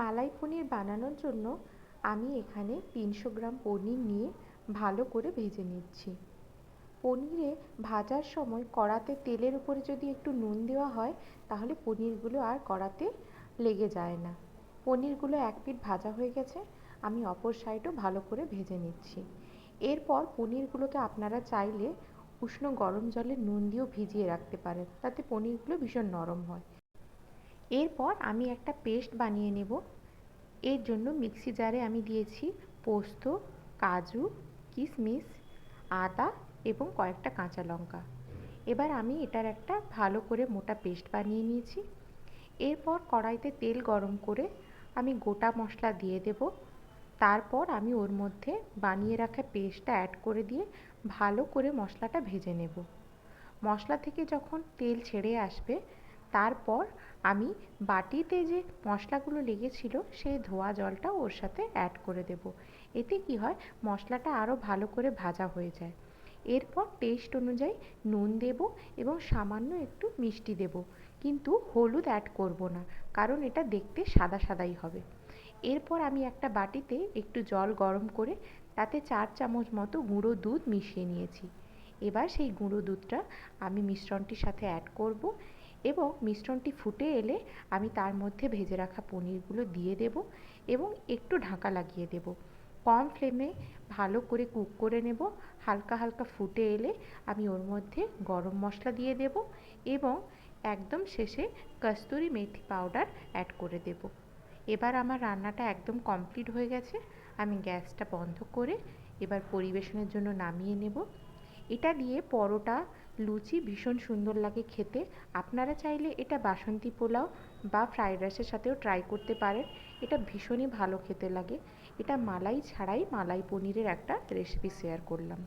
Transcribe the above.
মালাই পনির বানানোর জন্য আমি এখানে তিনশো গ্রাম পনির নিয়ে ভালো করে ভেজে নিচ্ছি। পনিরে ভাজার সময় কড়াতে তেলের উপরে যদি একটু নুন দেওয়া হয়, তাহলে পনিরগুলো আর কড়াতে লেগে যায় না। পনিরগুলো এক পিঠ ভাজা হয়ে গেছে, আমি অপর সাইডও ভালো করে ভেজে নিচ্ছি। এরপর পনিরগুলোকে আপনারা চাইলে উষ্ণ গরম জলে নুন দিয়েও ভিজিয়ে রাখতে পারেন, তাতে পনিরগুলো ভীষণ নরম হয়। এরপর আমি একটা পেস্ট বানিয়ে নেব। এর জন্য মিক্সি জারে আমি দিয়েছি পোস্ত, কাজু কিশমিশ আদা এবং কয়েকটা কাঁচা লঙ্কা। এবার আমি এটার একটা ভালো করে মোটা পেস্ট বানিয়ে নিয়েছি। এরপর কড়াইতে তেল গরম করে আমি গোটা মশলা দিয়ে দেব। তারপর আমি ওর মধ্যে বানিয়ে রাখা পেস্টটা অ্যাড করে দিয়ে ভালো করে মশলাটা ভেজে নেব। মশলা থেকে যখন তেল ছেড়ে আসবে তারপর আমি বাটিতে যে মশলাগুলো লেগেছিল, সেই ধোয়া জলটা ওর সাথে অ্যাড করে দেব। এতে কি হয়, মশলাটা আরও ভালো করে ভাজা হয়ে যায়। এরপর টেস্ট অনুযায়ী নুন দেব এবং সামান্য একটু মিষ্টি দেব। কিন্তু হলুদ অ্যাড করব না, কারণ এটা দেখতে সাদা সাদাই হবে। এরপর আমি একটা বাটিতে একটু জল গরম করে তাতে চার চামচ মতো গুঁড়ো দুধ মিশিয়ে নিয়েছি। এবার সেই গুঁড়ো দুধটা আমি মিশ্রণটির সাথে অ্যাড করব এবং মিশ্রণটি ফুটে এলে আমি তার মধ্যে ভেজে রাখা পনিরগুলো দিয়ে দেব এবং একটু ঢাকা লাগিয়ে দেব। কম ফ্লেমে ভালো করে কুক করে নেব। হালকা হালকা ফুটে এলে আমি ওর মধ্যে গরম মশলা দিয়ে দেব এবং একদম শেষে কস্তুরি মেথি পাউডার অ্যাড করে দেব। এবার আমার রান্নাটা একদম কমপ্লিট হয়ে গেছে। আমি গ্যাসটা বন্ধ করে এবার পরিবেশনের জন্য নামিয়ে নেব। এটা দিয়ে পরোটা, লুচি ভীষণ সুন্দর লাগে খেতে। আপনারা চাইলে এটা বাসন্তী পোলাও বা ফ্রাইড রাইসের সাথেও ট্রাই করতে পারেন। এটা ভীষণই ভালো খেতে লাগে। এটা মালাই ছাড়াই মালাই পনিরের একটা রেসিপি শেয়ার করলাম।